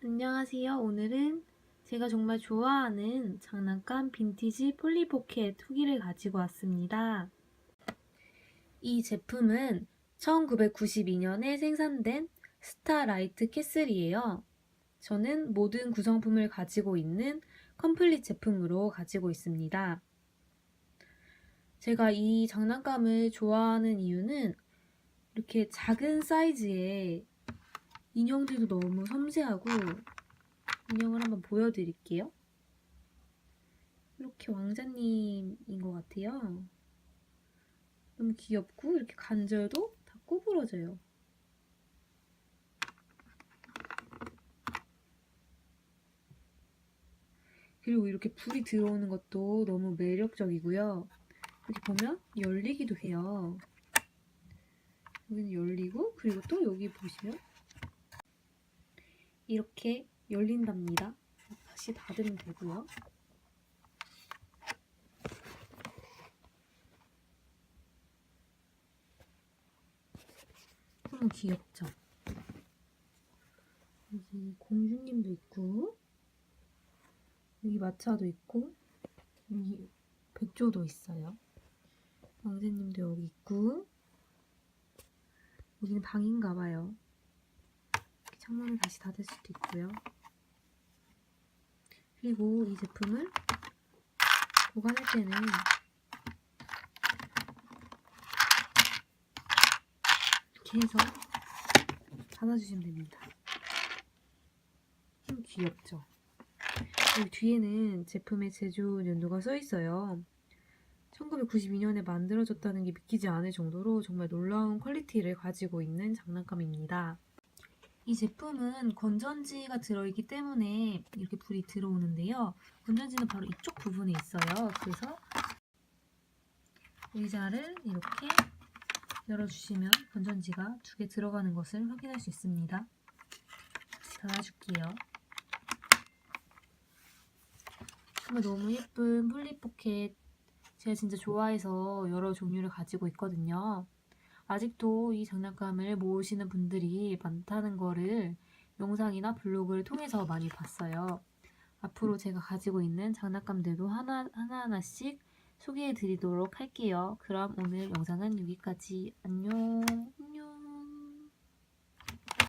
안녕하세요. 오늘은 제가 정말 좋아하는 장난감 빈티지 폴리포켓 후기를 가지고 왔습니다. 이 제품은 1992년에 생산된 스타라이트 캐슬이에요. 저는 모든 구성품을 가지고 있는 컴플릿 제품으로 가지고 있습니다. 제가 이 장난감을 좋아하는 이유는 이렇게 작은 사이즈의 인형들도 너무 섬세하고 인형을 한번 보여드릴게요. 이렇게 왕자님인 것 같아요. 너무 귀엽고 이렇게 관절도 다 구부러져요. 그리고 이렇게 불이 들어오는 것도 너무 매력적이고요. 이렇게 보면 열리기도 해요. 여기는 열리고 그리고 또 여기 보시면 이렇게 열린답니다. 다시 닫으면 되고요. 너무 귀엽죠? 여기 공주님도 있고 여기 마차도 있고 여기 백조도 있어요. 왕자님도 여기 있고 여기는 방인가 봐요. 창문을 다시 닫을 수도 있고요. 그리고 이 제품을 보관할 때는 이렇게 해서 닫아주시면 됩니다. 좀 귀엽죠? 여기 뒤에는 제품의 제조 연도가 써 있어요. 1992년에 만들어졌다는 게 믿기지 않을 정도로 정말 놀라운 퀄리티를 가지고 있는 장난감입니다. 이 제품은 건전지가 들어있기 때문에 이렇게 불이 들어오는데요. 건전지는 바로 이쪽 부분에 있어요. 그래서 의자를 이렇게 열어주시면 건전지가 두 개 들어가는 것을 확인할 수 있습니다. 닫아줄게요. 정말 너무 예쁜 폴리포켓 제가 진짜 좋아해서 여러 종류를 가지고 있거든요. 아직도 이 장난감을 모으시는 분들이 많다는 거를 영상이나 블로그를 통해서 많이 봤어요. 앞으로 제가 가지고 있는 장난감들도 하나, 하나하나씩 소개해 드리도록 할게요. 그럼 오늘 영상은 여기까지. 안녕.